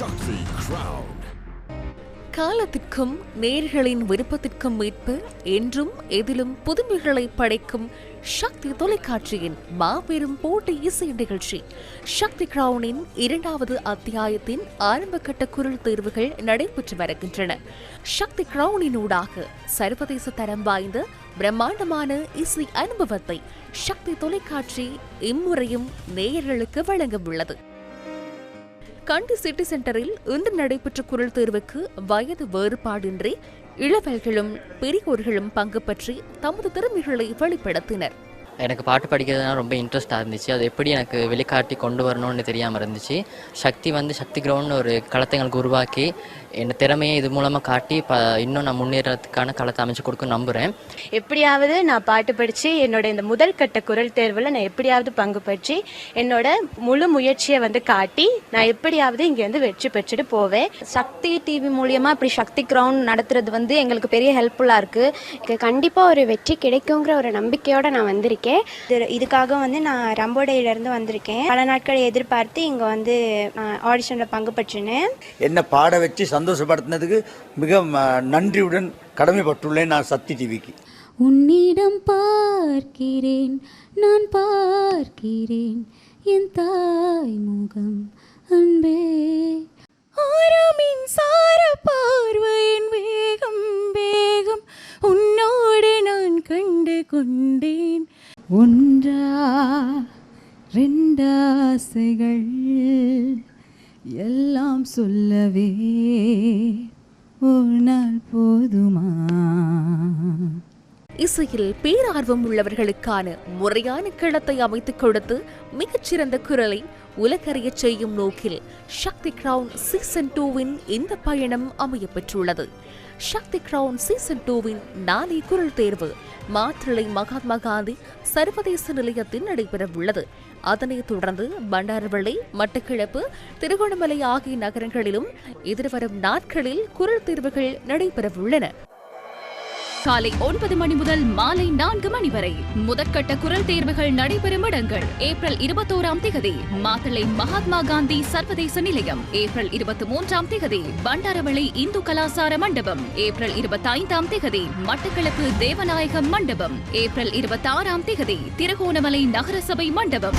சக்தி காலத்திற்கும் நேர்களின் விருப்பத்திற்கும் மீட்பு என்றும் எதிலும் புதுமைகளை படைக்கும் சக்தி தொலைக்காட்சியின் மாபெரும் போட்டி இசை நிகழ்ச்சி. சக்தி கிரவுனின் இரண்டாவது அத்தியாயத்தின் ஆரம்பகட்ட குரல் தேர்வுகள் நடைபெற்று வருகின்றன. சக்தி கிரவுனினூடாக சர்வதேச தரம் வாய்ந்த பிரம்மாண்டமான இசை அனுபவத்தை சக்தி தொலைக்காட்சி இம்முறையும் நேயர்களுக்கு வழங்க உள்ளது. கண்டி சிட்டி சென்டரில் இன்று நடைபெற்ற குரல் தேர்வுக்கு வயது வேறுபாடின்றி இளவல்களும் பெரியோர்களும் பங்கு பற்றி தமது திறமைகளை வெளிப்படுத்தினர். எனக்கு பாட்டு படிக்கிறதுனா ரொம்ப இன்ட்ரெஸ்டாக இருந்துச்சு. அது எப்படி எனக்கு வெளிக்காட்டி கொண்டு வரணும்னு தெரியாமல் இருந்துச்சு. சக்தி வந்து சக்தி கிரவுண்ட் ஒரு களத்தை எங்களுக்கு உருவாக்கி என் திறமையை இது மூலமாக காட்டி இப்போ இன்னும் நான் முன்னேறதுக்கான களத்தை அமைச்சு கொடுக்க நம்புகிறேன் எப்படியாவது நான் பாட்டு படித்து என்னோட இந்த முதல் கட்ட குரல் தேர்வில் நான் எப்படியாவது பங்கு பற்றி என்னோட முழு முயற்சியை வந்து காட்டி நான் எப்படியாவது இங்கேருந்து வெற்றி பெற்றுட்டு போவேன். சக்தி டிவி மூலியமா இப்படி சக்தி கிரவுண்ட் நடத்துறது வந்து எங்களுக்கு பெரிய ஹெல்ப்ஃபுல்லாக இருக்கு. எனக்கு கண்டிப்பாக ஒரு வெற்றி கிடைக்குங்கிற ஒரு நம்பிக்கையோடு நான் வந்திருக்கேன். இது இதுக்காக வந்து நான் ரம்போடையிலேருந்து வந்திருக்கேன். பல நாட்களை எதிர்பார்த்து இங்கே வந்து ஆடிஷனில் பங்கு பெற்றினேன் என்னை பாட வச்சு சந்தோஷப்படுத்தினதுக்கு மிக ம, நன்றியுடன் கடமைப்பட்டுள்ளேன் நான் சக்தி டிவிக்கு. உன்னிடம் பார்க்கிறேன் நான் பார்க்கிறேன் என் தாய் முகம் ஒன்றா ரெண்டாசைகள் எல்லாம் சொல்லவே ஒரு நாள் போதுமா? இசையில் பேரார்வம் உள்ளவர்களுக்கான முறையான களத்தை அமைத்துக் கொடுத்து மிகச்சிறந்த குரலை உலகறியச் செய்யும் நோக்கில் சக்தி கிரவுன் சீசன் டூவின் இந்த பயணம் அமையப்பெற்றுள்ளது. சக்தி கிரவுன் சீசன் டூவின் நாளை குரல் தேர்வு மாத்திரை மகாத்மா காந்தி சர்வதேச நிலையத்தில் நடைபெறவுள்ளது. அதனைத் தொடர்ந்து பண்டாரவளை மட்டக்கிழப்பு திருகோணமலை ஆகிய நகரங்களிலும் எதிர்வரும் நாட்களில் குரல் தேர்வுகள் நடைபெறவுள்ளன. காலை ஒன்பது மணி முதல் மாலை நான்கு மணி வரை முதற்கட்ட குரல் தேர்வுகள் நடைபெறும் இடங்கள். ஏப்ரல் இருபத்தோராம் தேதி மாத்தளை மகாத்மா காந்தி சர்வதேச நிலையம். ஏப்ரல் இருபத்தி மூன்றாம் தேதி பண்டாரவளை இந்து கலாசார மண்டபம். ஏப்ரல் இருபத்தைந்தாம் தேதி மட்டக்களப்பு தேவநாயகம் மண்டபம். ஏப்ரல் இருபத்தாறாம் தேதி திருகோணமலை நகரசபை மண்டபம்.